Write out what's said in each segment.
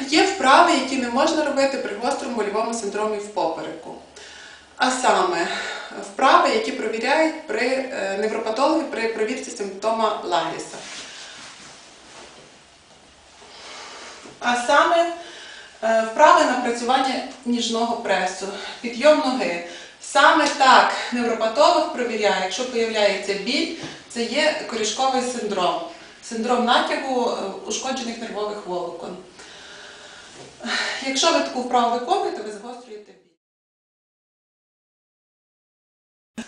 є вправи, які не можна робити при гострому больовому синдромі в попереку. А саме вправи, які провіряють при е, невропатологи при провірці симптома Лагіса. А саме е, вправи напрацювання ніжного пресу, підйом ноги. Саме так невропатолог провіряє, якщо появляється біль, це є корішковий синдром, синдром натягу е, ушкоджених нервових волокон. Якщо ви таку вправу виконуєте, ви загострюєте біль.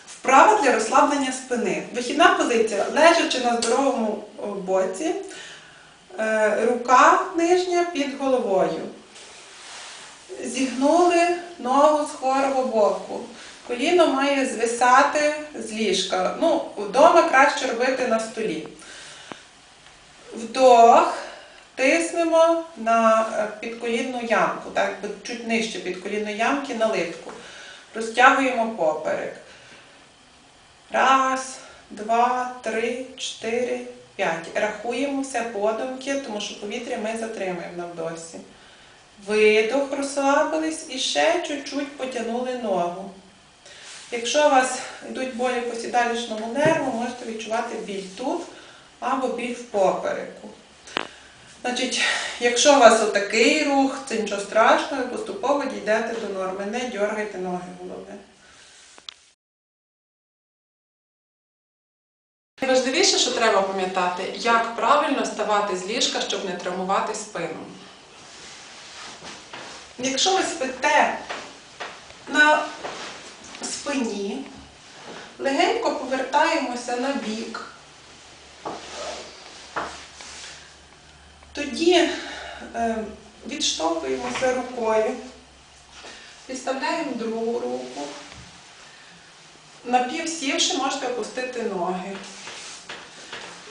Вправа для розслаблення спини. Вихідна позиція, лежачи на здоровому боці, е, рука нижня під головою. Зігнули ногу з хворого боку. Коліно має звисати з ліжка. Ну, вдома краще робити на столі. Вдох, тиснемо на е, підколінну ямку, так, чуть нижче підколінної ямки на литку. Розтягуємо поперек. Раз, два, три, чотири, п'ять. Все подумки, тому що повітря ми затримуємо на вдосі. Видох, розслабились і ще чуть-чуть потягнули ногу. Якщо у вас йдуть болі по сідалічному нерву, можете відчувати біль тут або біль в попереку. Значить, якщо у вас отакий рух, це нічого страшного, ви поступово дійдете до норми. Не дергайте ноги головне. Найважливіше, що треба пам'ятати, як правильно ставати з ліжка, щоб не травмувати спину. Якщо ви спите на спині, легенько повертаємося на бік. Тоді е, відштовхуємося рукою, підставляємо другу руку. Напівсівши, можете опустити ноги.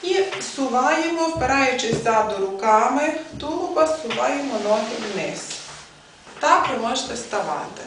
І суваємо, впираючись ззаду руками, тулуба суваємо ноги вниз. Так ви можете вставати.